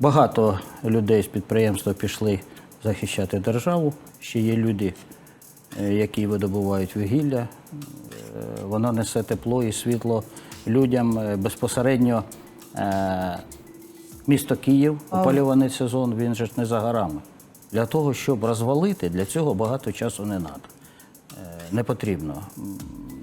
Багато людей з підприємства пішли захищати державу. Ще є люди, е, які видобувають вугілля. Е, Воно несе тепло і світло людям Е, безпосередньо. Місто Київ, опалюваний сезон, він же ж не за горами. Для того, щоб розвалити, для цього багато часу не треба. Не потрібно.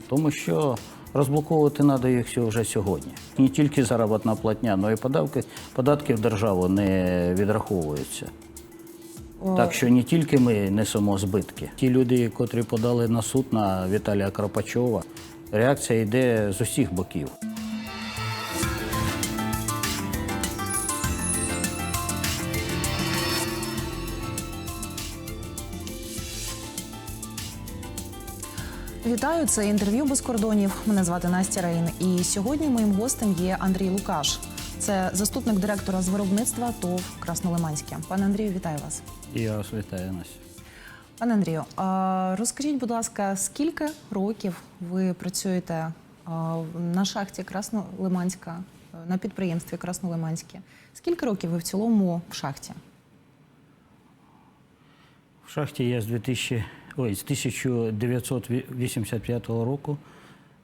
Тому що розблоковувати треба їх вже сьогодні. Не тільки заробітна платня, але й податки, податки в державу не відраховуються. Так що не тільки ми несемо збитки. Ті люди, котрі подали на суд на Віталія Кропачова, реакція йде з усіх боків. Вітаю, це інтерв'ю без кордонів. Мене звати Настя Рейн. І сьогодні моїм гостем є Андрій Лукаш. Це заступник директора з виробництва ТОВ Краснолиманське. Пане Андрію, вітаю вас. І я вас вітаю Настя. Пане Андрію, розкажіть, будь ласка, скільки років ви працюєте на шахті Краснолиманська, на підприємстві Краснолиманське? Скільки років ви в цілому в шахті? В шахті я з 2000, ой, з 1985 року.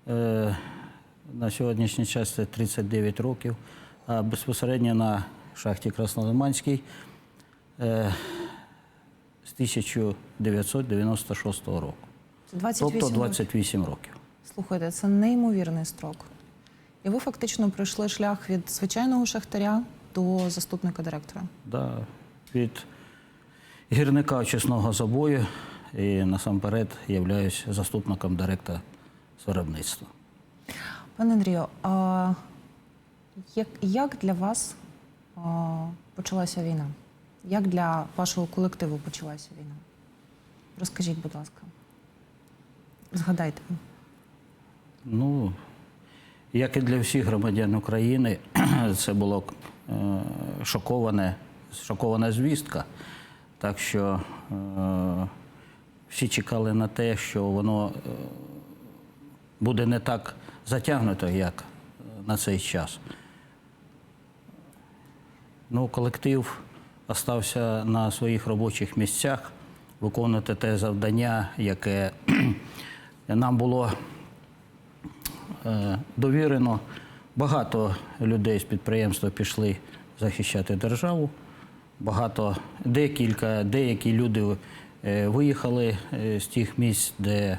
Е, на сьогоднішній час це 39 років. А безпосередньо на шахті Краснолиманській е, з 1996 року. 28 Тобто 28 років. Слухайте, це неймовірний строк. І ви фактично пройшли шлях від звичайного шахтаря до заступника директора. Да, від гірника очисного забою і насамперед являюсь заступником директора з виробництва. Пане Андрію, а як, як для вас а, почалася війна? Як для вашого колективу почалася війна? Розкажіть, будь ласка. Згадайте. Ну, як і для всіх громадян України, це було е, шоковане, шокована звістка. Так що е, всі чекали на те, що воно е, буде не так затягнуто, як на цей час. Ну, колектив остався на своїх робочих місцях виконувати те завдання, яке нам було е, довірено. Багато людей з підприємства пішли захищати державу. Багато, декілька, деякі люди е, виїхали е, з тих місць, де,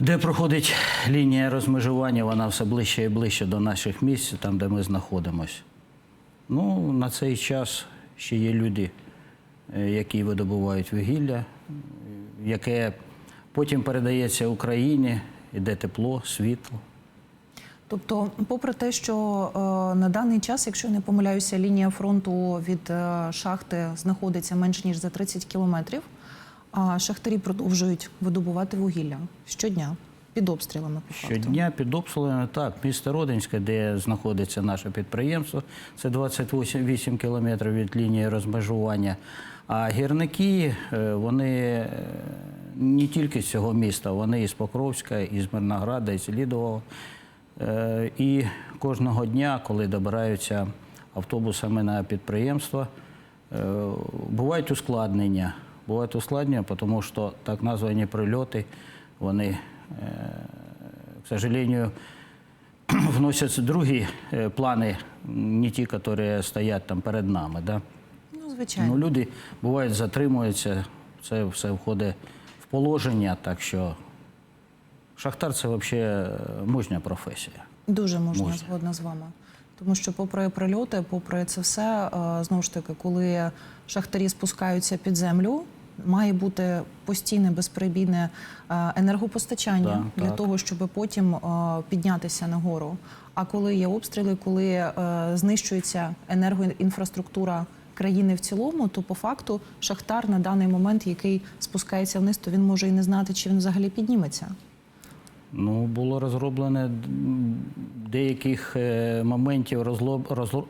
де проходить лінія розмежування, вона все ближче і ближче до наших місць, там, де ми знаходимося. Ну, на цей час ще є люди, е, які видобувають вугілля, е, яке потім передається Україні, іде тепло, світло. Тобто, попри те, що е, на даний час, якщо не помиляюся, лінія фронту від е, шахти знаходиться менш ніж за 30 кілометрів, а шахтарі продовжують видобувати вугілля щодня під обстрілами. По факту. Щодня під обстрілами, так, місто Родинське, де знаходиться наше підприємство, це 28 кілометрів від лінії розмежування. А гірники, е, вони не тільки з цього міста, вони із Покровська, із Мирнограда, із Лідового. Е, І кожного дня, коли добираються автобусами на підприємство, е, бувають ускладнення. Бувають ускладнення, тому що так названі прильоти, вони, е, к сожалению, вносять другі плани, не ті, які стоять там перед нами. Да? Ну, звичайно. Ну, люди бувають затримуються, це все входить в положення, так що шахтар це взагалі мужня професія. Дуже можна Можна. згодна з вами. Тому що, попри прильоти, попри це все, е, знову ж таки, коли шахтарі спускаються під землю, має бути постійне безперебійне е, енергопостачання Да, для так. того, щоб потім е, піднятися нагору. А коли є обстріли, коли е, знищується енергоінфраструктура країни в цілому, то по факту шахтар на даний момент, який спускається вниз, то він може і не знати, чи він взагалі підніметься. Ну, було розроблене деяких е, моментів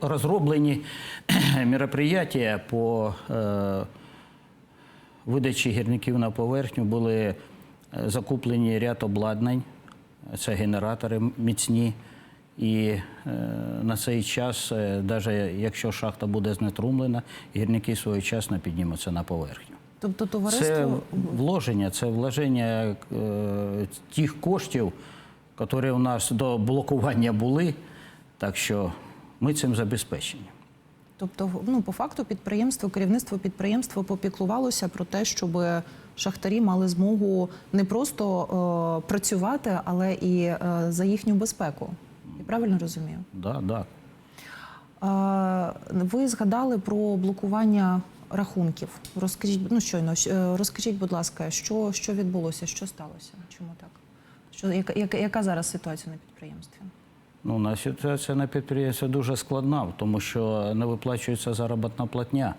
розроблені мероприятия по е, видачі гірників на поверхню, були е, закуплені ряд обладнань, це генератори міцні, І на цей час, навіть якщо шахта буде знетрумлена, гірники своєчасно піднімуться на поверхню. Тобто Це товариство вложення, це вложення е, тих коштів, які у нас до блокування були. Так що ми цим забезпечені. Тобто, ну по факту підприємство, керівництво підприємства попіклувалося про те, щоб шахтарі мали змогу не просто е, працювати, але і е, за їхню безпеку. Я правильно розумію? Да, да. Е, Ви згадали про блокування рахунків. Розкажіть, ну щойно е, розкажіть, будь ласка, що, що відбулося, що сталося? Чому так? Що яка, яка, яка зараз ситуація на підприємстві? Ну, на ситуація на підприємстві дуже складна, тому що не виплачується заробітна платня.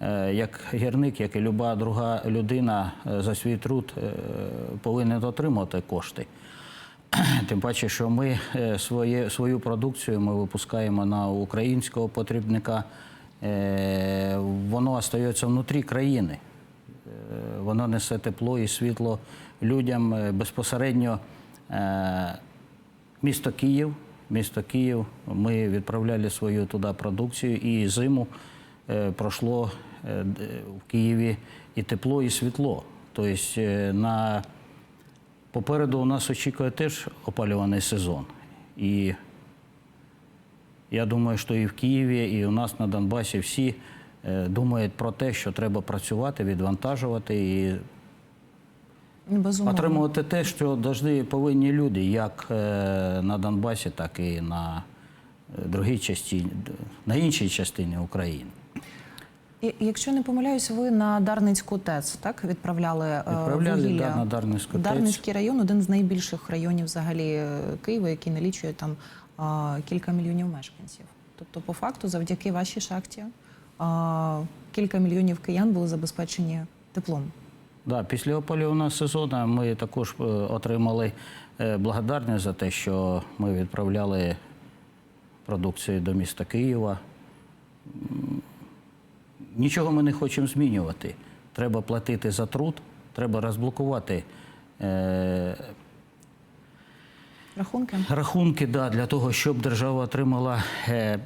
Е, Як гірник, як і люба друга людина е, за свій труд повинен отримати кошти. Тим паче, що ми свою продукцію ми випускаємо на українського потрібника. Е, Воно остається внутрі країни. Е, Воно несе тепло і світло людям е, безпосередньо. Місто Київ. Місто Київ. Ми відправляли свою туди продукцію, і зиму пройшло в Києві і тепло, і світло. Тобто на попереду у нас очікує теж опалюваний сезон. І я думаю, що і в Києві, і у нас на Донбасі всі е, думають про те, що треба працювати, відвантажувати і Безумовно. отримувати те, що повинні люди, як е, на Донбасі, так і на е, другій частині, на іншій частині України. Якщо не помиляюсь, ви на Дарницьку ТЕЦ так відправляли, Відправляли, вугілля? да, на Дарницьку ТЕЦ. Дарницький район один з найбільших районів взагалі Києва, який налічує там кілька мільйонів мешканців. Тобто, по факту, завдяки вашій шахті кілька мільйонів киян були забезпечені теплом. Да, після опалювального сезону ми також е, отримали е, благодарність за те, що ми відправляли продукцію до міста Києва. Нічого ми не хочемо змінювати. Треба платити за труд, треба розблокувати е, Рахунки рахунки да, для того, щоб держава отримала е,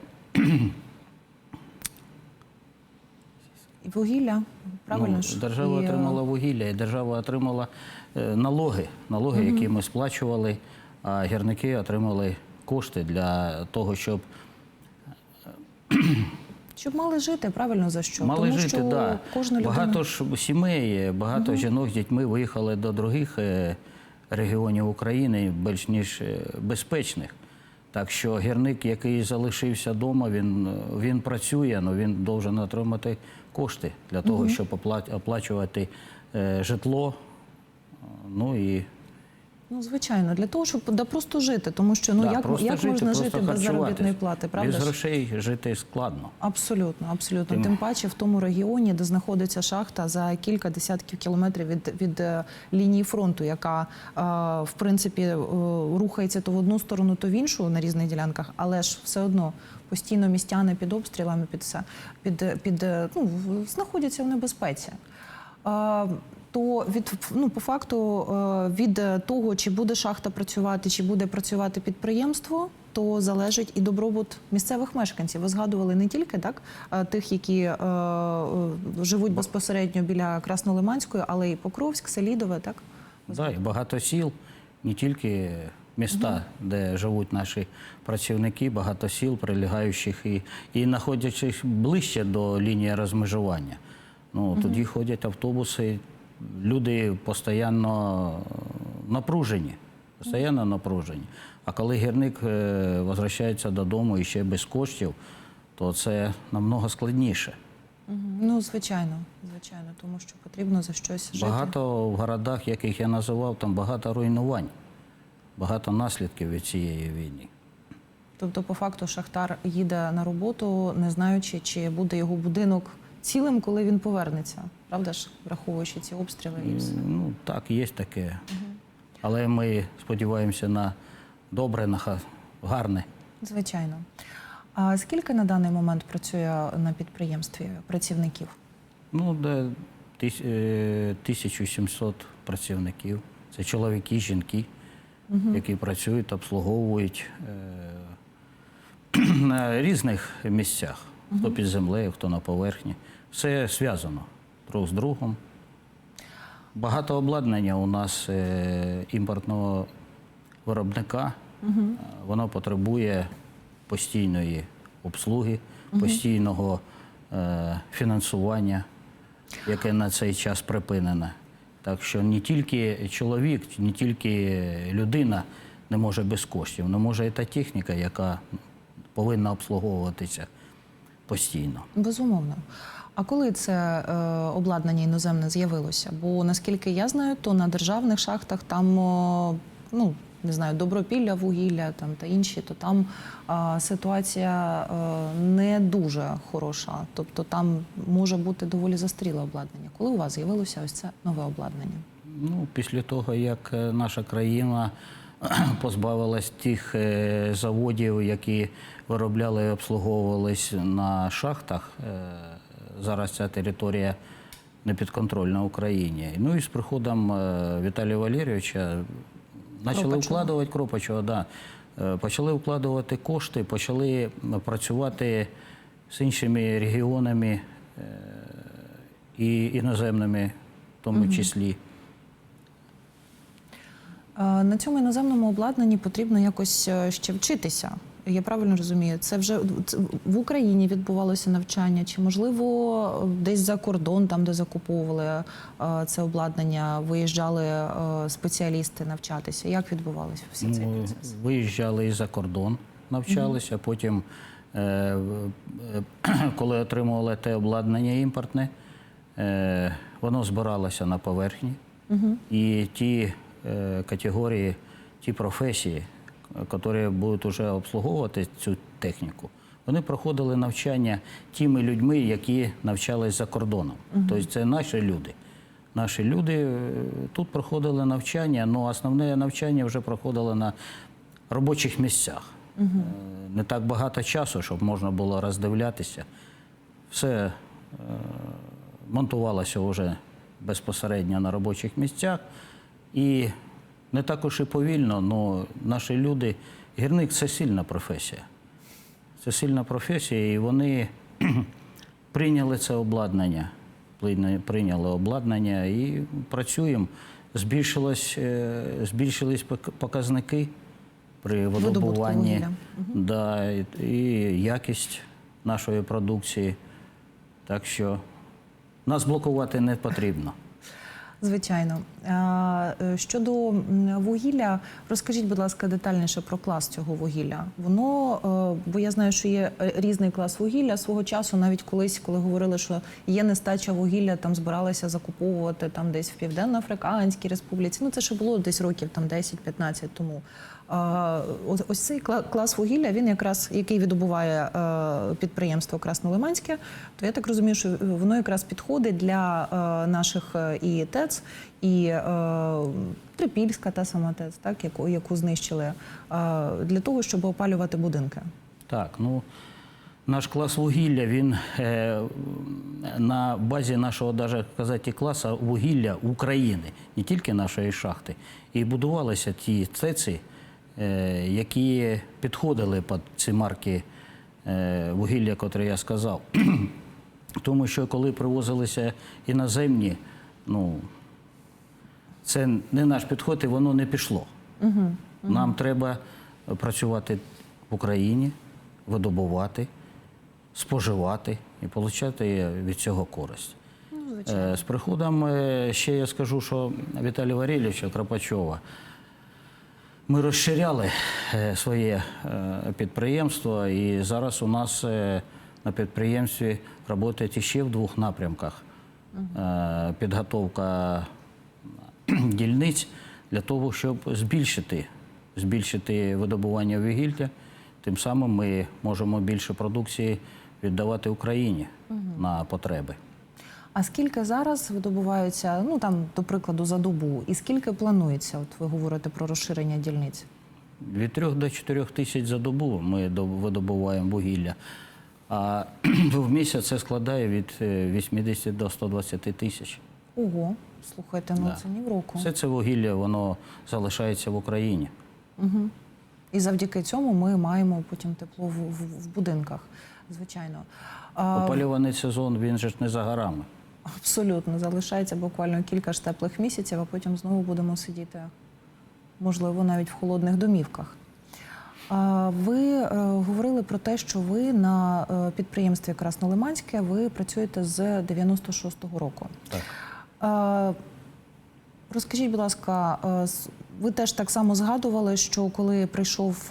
вугілля, правильно Ну, ж держава І, е, отримала вугілля, і держава отримала е, налоги, налоги, які ми сплачували, а гірники отримали кошти для того, щоб щоб мали жити, правильно за що? мали Тому жити. що да. кожна людина Багато ж сімей, багато жінок з дітьми виїхали до других е, регіонів України, більш ніж е, безпечних. Так що гірник, який залишився вдома, він, е, він працює, але він повинен отримати кошти для того, щоб оплачувати е, житло. Ну і Ну, звичайно, для того, щоб да, просто жити, тому що ну да, як, як жити, можна жити без заробітної плати, правда? Без грошей жити складно. Абсолютно, абсолютно. Тим- Тим паче в тому регіоні, де знаходиться шахта за кілька десятків кілометрів від, від е, лінії фронту, яка е, в принципі е, рухається то в одну сторону, то в іншу на різних ділянках, але ж все одно постійно містяни під обстрілами, під все під, під ну, знаходяться в небезпеці. То від ну по факту е, від того, чи буде шахта працювати, чи буде працювати підприємство, то залежить і добробут місцевих мешканців. Ви згадували не тільки так е, тих, які е, е, живуть безпосередньо біля Краснолиманської, але й Покровськ, Селідове, так Да, і багато сіл, не тільки міста, де живуть наші працівники, багато сіл, прилягаючих і, і знаходячись ближче до лінії розмежування. Ну, Тоді ходять автобуси, люди постійно напружені. Постійно напружені. А коли гірник е, возвращається додому і ще без коштів, то це намного складніше. Ну звичайно, звичайно, тому що потрібно за щось жити. Багато в городах, яких я називав, там багато руйнувань, багато наслідків від цієї війни. Тобто, по факту, шахтар їде на роботу, не знаючи, чи буде його будинок цілим, коли він повернеться. Правда ж, враховуючи ці обстріли і все. Ну, так, є таке. Але ми сподіваємося на добре, на гарне. Звичайно. А скільки на даний момент працює на підприємстві працівників? Ну, де тис- е, 1700 працівників. Це чоловіки, жінки. які працюють, обслуговують е, на різних місцях, хто під землею, хто на поверхні. Все зв'язано друг з другом. Багато обладнання у нас е, імпортного виробника, Е, воно потребує постійної обслуги, постійного е, фінансування, яке на цей час припинене. Так що не тільки чоловік, не тільки людина не може без коштів, не може і та техніка, яка повинна обслуговуватися постійно. Безумовно. А коли це е, обладнання іноземне з'явилося? Бо наскільки я знаю, то на державних шахтах там ну не знаю, добропілля, вугілля там та інші, то там е, ситуація е, не дуже хороша. Тобто там може бути доволі застаріле обладнання. Коли у вас з'явилося ось це нове обладнання? Ну, після того, як е, наша країна позбавилась тих заводів, які виробляли і обслуговувались на шахтах, зараз ця територія не підконтрольна Україні. Ну і з приходом е, Віталія Валерійовича почали Кропачова. вкладувати Кропачова, да, е, почали вкладувати кошти, почали працювати з іншими регіонами е, і іноземними в тому числі. На цьому іноземному обладнанні потрібно якось ще вчитися. Я правильно розумію, це вже в Україні відбувалося навчання, чи можливо десь за кордон, там де закуповували е, це обладнання, виїжджали е, спеціалісти навчатися. Як відбувався всі цей Ну, процес? виїжджали і за кордон, навчалися. Потім, е, коли отримували те обладнання імпортне, воно збиралося на поверхні. І ті категорії, ті професії, які будуть вже обслуговувати цю техніку, вони проходили навчання тими людьми, які навчались за кордоном. Тобто це наші люди. Наші люди е, тут проходили навчання, але основне навчання вже проходило на робочих місцях. Е, Не так багато часу, щоб можна було роздивлятися. Все е, монтувалося вже безпосередньо на робочих місцях. І не також і повільно, але наші люди, гірник це сильна професія. Це сильна професія, і вони прийняли це обладнання. Прийняли обладнання і працюємо. Збільшилось, е, збільшились показники при видобуванні да, і, і якість нашої продукції. Так що нас блокувати не потрібно. Звичайно. Е, Щодо вугілля, розкажіть, будь ласка, детальніше про клас цього вугілля. Воно, е, бо я знаю, що є е, різний клас вугілля. Свого часу, навіть колись, коли говорили, що є нестача вугілля, там збиралися закуповувати там десь в Південно-Африканській республіці. Ну це ще було десь років там 10-15 тому. Ось- цей клас вугілля, він якраз який видобуває е, підприємство Краснолиманське, то я так розумію, що воно якраз підходить для наших і ТЕЦ, і е, Трипільська та сама ТЕЦ, так, яку, яку знищили, е, для того, щоб опалювати будинки. Так, ну наш клас вугілля, він е, на базі нашого даже казати класу вугілля України, не тільки нашої шахти. І будувалися ті цеці, е, які підходили під ці марки е, вугілля, котрі я сказав. Тому що коли привозилися іноземні, ну це не наш підход, і воно не пішло. Нам треба працювати в Україні, видобувати, споживати і отримати від цього користь. Е, З приходом е, ще я скажу, що Віталія Варильовича Кропачова ми розширяли е, своє підприємство, і зараз у нас на підприємстві працюють ще в двох напрямках. Підготовка дільниць для того, щоб збільшити, збільшити видобування вугілля. Тим самим ми можемо більше продукції віддавати Україні на потреби. А скільки зараз видобувається, ну там, до прикладу, за добу, і скільки планується? От ви говорите про розширення дільниць? Від 3 до 4 тисяч за добу ми до- видобуваємо вугілля. А в місяць це складає від е, 80 до 120 тисяч. Ого, слухайте, ну Да. це ні в року. Все це вугілля воно залишається в Україні. Угу. І завдяки цьому ми маємо потім тепло в, в, в будинках, звичайно. А, Опалюваний сезон він же ж не за горами. Абсолютно, залишається буквально кілька ж теплих місяців, а потім знову будемо сидіти, можливо, навіть в холодних домівках. А, Ви е, говорили про те, що ви на е, підприємстві Краснолиманське ви працюєте з 96-го року. Так. Розкажіть, будь ласка, ви теж так само згадували, що коли прийшов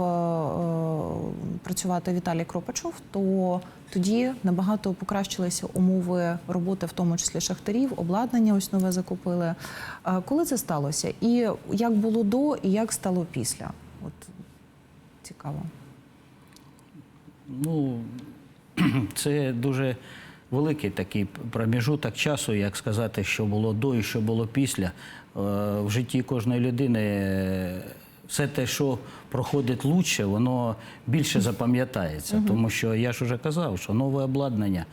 працювати Віталій Кропачов, то тоді набагато покращилися умови роботи, в тому числі шахтарів, обладнання ось нове закупили. Коли це сталося? І як було до, і як стало після? От цікаво. Ну, це дуже великий такий проміжуток часу, як сказати, що було до і що було після. Е, В житті кожної людини е, все те, що проходить лучше, воно більше запам'ятається. Тому що я ж вже казав, що нове обладнання,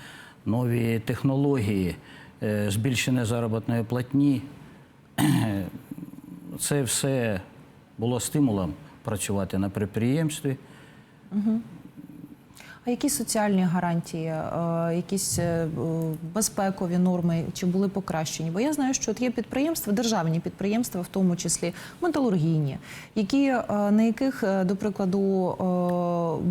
нові технології, е, збільшення заробітної платні це все було стимулом працювати на підприємстві. А які соціальні гарантії, е, якісь е, безпекові норми чи були покращені? Бо я знаю, що от є підприємства, державні підприємства, в тому числі металургійні, які е, на яких, до прикладу,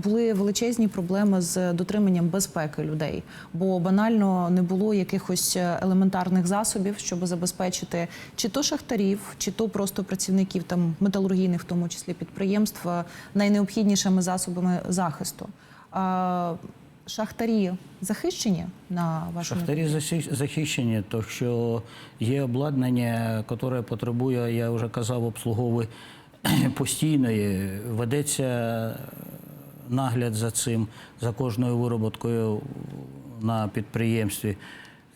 були величезні проблеми з дотриманням безпеки людей, бо банально не було якихось елементарних засобів, щоб забезпечити чи то шахтарів, чи то просто працівників там металургійних, в тому числі підприємств, найнеобхіднішими засобами захисту. А, шахтарі захищені на вашому Шахтарі захищені, то що є обладнання, яке потребує, я вже казав, обслуговує постійної, ведеться нагляд за цим, за кожною вироботкою на підприємстві,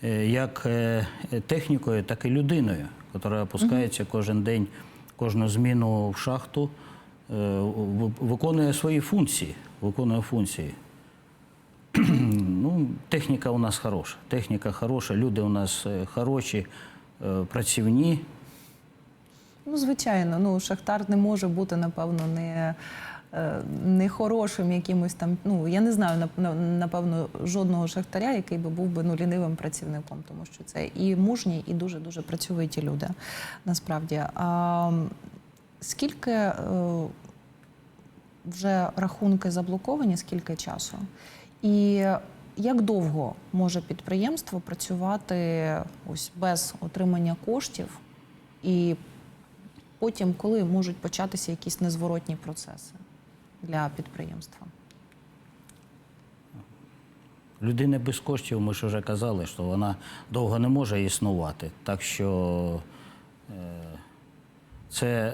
е, як е, технікою, так і людиною, яка опускається кожен день, кожну зміну в шахту, е, виконує свої функції. Виконує функції. Ну, техніка у нас хороша. Техніка хороша, люди у нас е, хороші, е, працівні. Ну, звичайно, ну шахтар не може бути, напевно, не, е, не хорошим якимось там. Ну я не знаю, напевно, жодного шахтаря, який би був би ну, лінивим працівником, тому що це і мужні, і дуже дуже працьовиті люди. Насправді. А, скільки вже рахунки заблоковані, скільки часу? І як довго може підприємство працювати ось без отримання коштів? І потім, коли можуть початися якісь незворотні процеси для підприємства? Людина без коштів, ми ж вже казали, що вона довго не може існувати. Так що е, це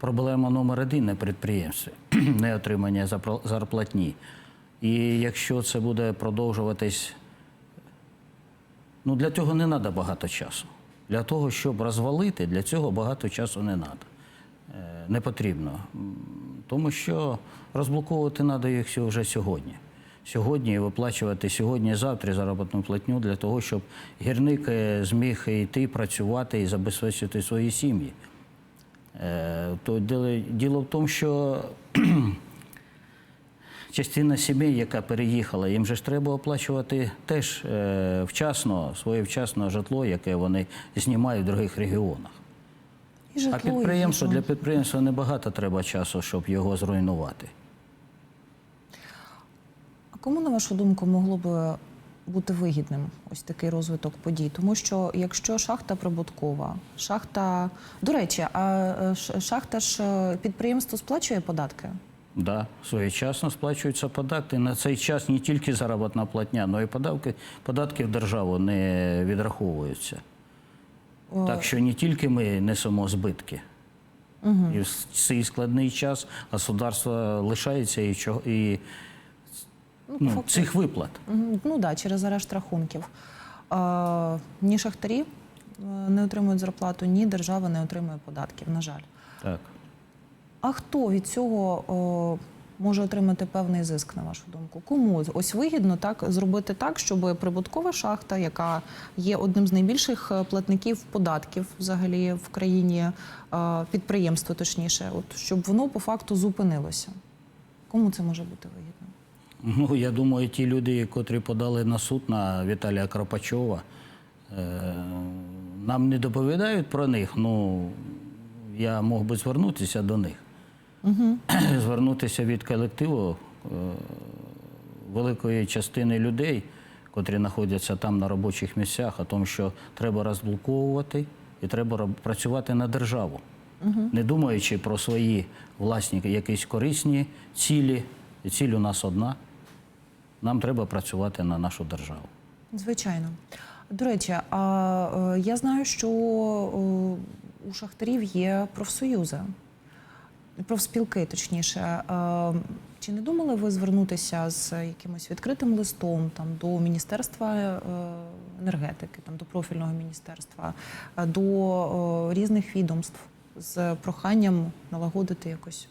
проблема номер один на підприємстві, не отримання зарплатні. І якщо це буде продовжуватись, ну для цього не треба багато часу. Для того, щоб розвалити, для цього багато часу не треба. Не потрібно. Тому що розблоковувати треба їх вже сьогодні. Сьогодні виплачувати сьогодні, завтра заробітну платню для того, щоб гірник зміг йти працювати і забезпечити свої сім'ї. Е, То діло- в тому, що частина сімей, яка переїхала, їм же ж треба оплачувати теж е, вчасно своє вчасне житло, яке вони знімають в інших регіонах. І житло, А підприємство для підприємства небагато треба часу, щоб його зруйнувати. А кому, на вашу думку, могло би бути вигідним ось такий розвиток подій? Тому що якщо шахта прибуткова, шахта. До речі, а е, шахта ж е, підприємство сплачує податки? Да, своєчасно сплачуються податки. На цей час не тільки заробітна платня, але й податки, податки в державу не відраховуються. О, Так що не тільки ми несемо збитки. І в цей складний час государство лишається і, чого- і ну, ну, цих виплат. Ну так, да, через арешт рахунків. А, ні шахтарі е, не отримують зарплату, ні держава не отримує податків, на жаль. Так. А хто від цього о, може отримати певний зиск, на вашу думку? Кому ось вигідно так зробити так, щоб прибуткова шахта, яка є одним з найбільших е, платників податків взагалі в країні, е, підприємство точніше, от щоб воно по факту зупинилося? Кому це може бути вигідно? Ну, я думаю, ті люди, котрі подали на суд на Віталія Кропачова, е, нам не доповідають про них. Ну, я мог би звернутися до них. Звернутися від колективу е, великої частини людей, котрі знаходяться там на робочих місцях, о тому, що треба розблоковувати і треба працювати на державу, не думаючи про свої власні якісь корисні цілі. І ціль у нас одна. Нам треба працювати на нашу державу. Звичайно. До речі, а е, я знаю, що е, у шахтарів є профсоюзи, профспілки, точніше. Е, Чи не думали ви звернутися з якимось відкритим листом там до Міністерства енергетики, там до профільного міністерства, до різних відомств з проханням налагодити якось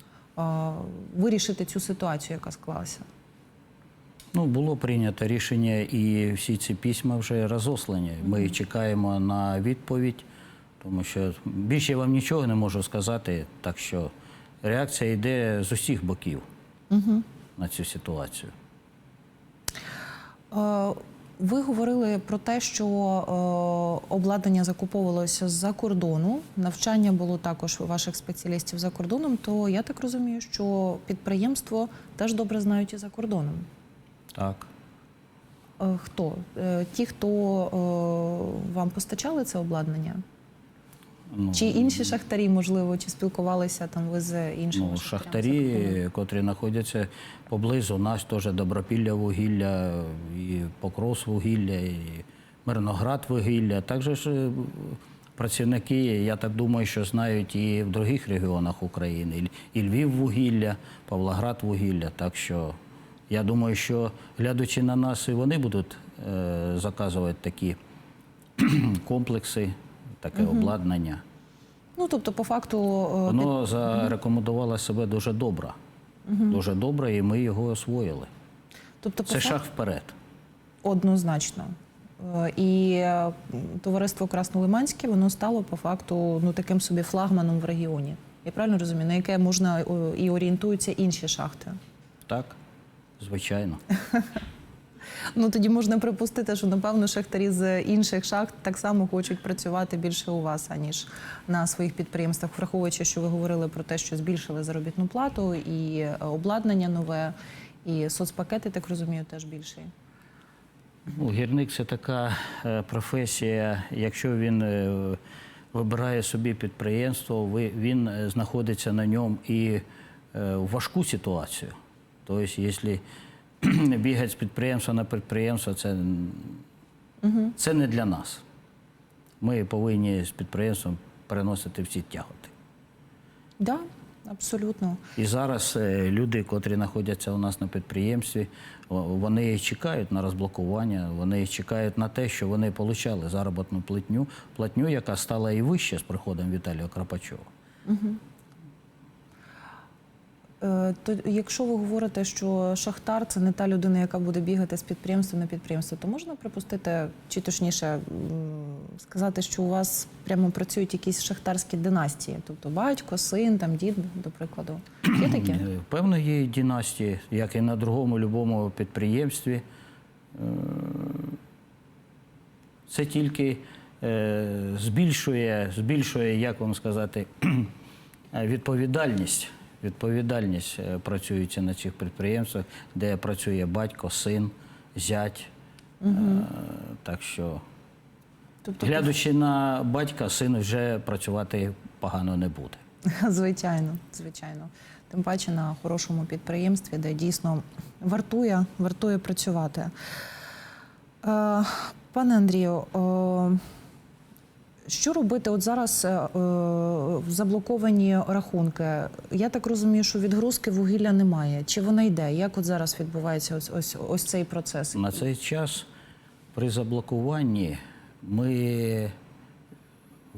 вирішити цю ситуацію, яка склалася? Ну, було прийнято рішення, і всі ці письма вже розослані. Ми чекаємо на відповідь, тому що більше я вам нічого не можу сказати, так що реакція йде з усіх боків на цю ситуацію. Е, Ви говорили про те, що е, обладнання закуповувалося з-за кордону, навчання було також у ваших спеціалістів за кордоном. То я так розумію, що підприємство теж добре знають і за кордоном. Так. Е, Хто? Е, Ті, хто е, вам постачали це обладнання? Ну, Чи інші шахтарі, можливо, чи спілкувалися там ви з іншими Ну, шахтарі, котрі знаходяться поблизу нас, теж Добропілля вугілля, і Покрос вугілля, і Мирноград вугілля. Також ж працівники, я так думаю, що знають і в других регіонах України, і Львів вугілля, Павлоград вугілля. Так що я думаю, що глядячи на нас, і вони будуть е, заказувати такі комплекси, таке обладнання. Ну тобто, по факту, е, Воно зарекомендувало себе дуже добре. Дуже добре, і ми його освоїли. тобто, по Це факту- шаг вперед. Однозначно. Е, І е, товариство Краснолиманське воно стало по факту ну таким собі флагманом в регіоні. Я правильно розумію, на яке можна і орієнтуються інші шахти. Так, звичайно. Ну тоді можна припустити, що напевно шахтарі з інших шахт так само хочуть працювати більше у вас, аніж на своїх підприємствах, враховуючи, що ви говорили про те, що збільшили заробітну плату, і е, обладнання нове, і соцпакети, так розумію, теж більший. Ну, гірник це така е, професія. Якщо він е, вибирає собі підприємство, він знаходиться на ньому і в важку ситуацію. Тобто, якщо бігати з підприємства на підприємство, це, це не для нас. Ми повинні з підприємством переносити всі тяготи. Да, абсолютно. І зараз е, люди, котрі знаходяться у нас на підприємстві, вони чекають на розблокування, вони чекають на те, що вони отримали заробітну платню, платню, яка стала і вище з приходом Віталія Крапачова. Е, То якщо ви говорите, що шахтар це не та людина, яка буде бігати з підприємства на підприємство, то можна припустити, чи точніше сказати, що у вас прямо працюють якісь шахтарські династії, тобто батько, син, там дід, до прикладу. Є такі? Е, Певно, є династії, як і на другому любому підприємстві. Е, Це тільки е, збільшує, збільшує, як вам сказати, е, відповідальність. Відповідальність е, працюється на цих підприємствах, де працює батько, син, зять. Е, Так що, Тобто, глядячи на батька, син вже працювати погано не буде. звичайно, звичайно. Тим паче на хорошому підприємстві, де дійсно вартує, вартує працювати. Е, Пане Андрію, що робити от зараз е, заблоковані рахунки? Я так розумію, що відгрузки вугілля немає. Чи вона йде? Як от зараз відбувається ось ось, ось цей процес? На цей час при заблокуванні ми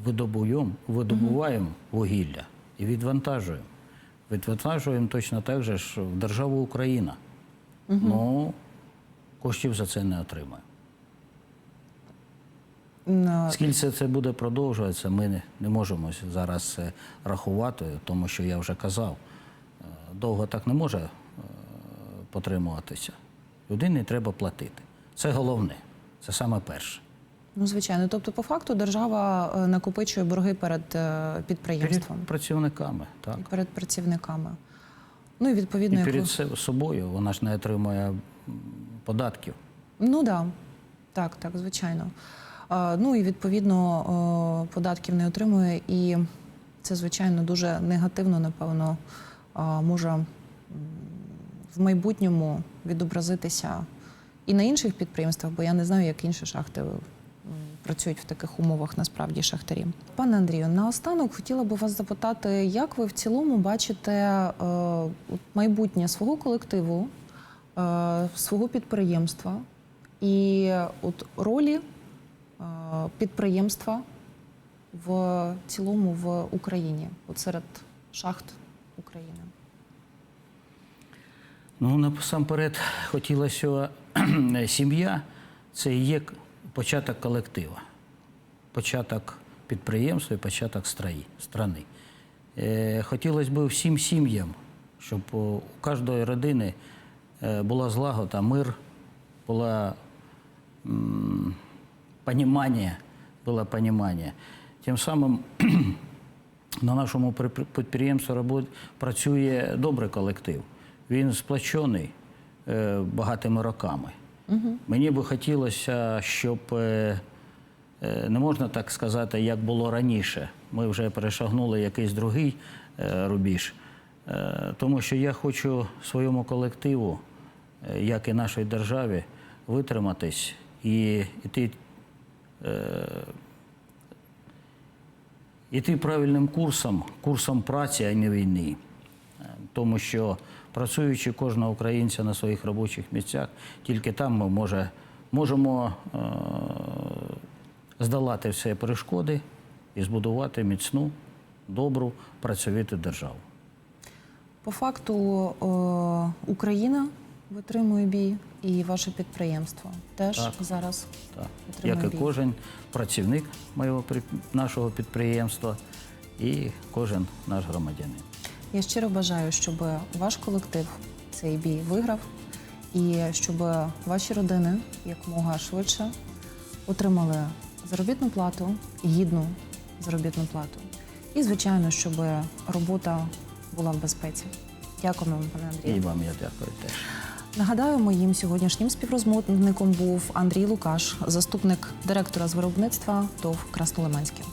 видобуємо, видобуваємо вугілля і відвантажуємо. Відвантажуємо точно так же ж в державу Україна. Ну, коштів за це не отримаємо. М, Скільки це- буде продовжуватися, ми не, не можемо зараз рахувати, тому що я вже казав, е, довго так не може е, потримуватися. Людині треба платити. Це головне, це саме перше. Ну, звичайно. Тобто, по факту, держава е, накопичує борги перед е, Перед працівниками, так. і перед працівниками. Ну і І відповідно, як ви- перед се- собою вона ж не отримує податків. Ну да. так, так, звичайно. Ну і відповідно податків не отримує, і це, звичайно, дуже негативно, напевно, може в майбутньому відобразитися і на інших підприємствах, бо я не знаю, як інші шахти. Працюють в таких умовах насправді шахтарі. Пане Андрію, наостанок хотіла би вас запитати, як ви в цілому бачите майбутнє свого колективу, свого підприємства і от ролі підприємства в цілому в Україні, серед шахт України. Ну, насамперед, хотілося сім'я це є початок колектива, початок підприємства і початок страни. Е, Хотілося б всім сім'ям, щоб у кожної родини е, була злагода, мир, була понімання, було понімання. Тим самим на нашому при- підприємстві працює добрий колектив. Він сплачений е, багатими роками. Мені би хотілося, щоб е, е, не можна так сказати, як було раніше. Ми вже перешагнули якийсь другий рубіж. Тому що я хочу своєму колективу, як і нашій державі, витриматись і йти іти правильним курсом, курсом праці, а не війни. Е, Тому що працюючи кожного українця на своїх робочих місцях, тільки там ми може, можемо е, здолати всі перешкоди і збудувати міцну, добру, працьовиту державу. По факту е, Україна витримує бій, і ваше підприємство теж Так. зараз Так. Витримує Як і бій. кожен працівник моєго нашого підприємства і кожен наш громадянин. Я щиро бажаю, щоб ваш колектив цей бій виграв, і щоб ваші родини якомога швидше отримали заробітну плату, гідну заробітну плату. І, звичайно, щоб робота була в безпеці. Дякуємо вам, пане Андрію. І вам я дякую теж. Нагадаю, моїм сьогоднішнім співрозмовником був Андрій Лукаш, заступник директора з виробництва ТОВ Краснолиманське.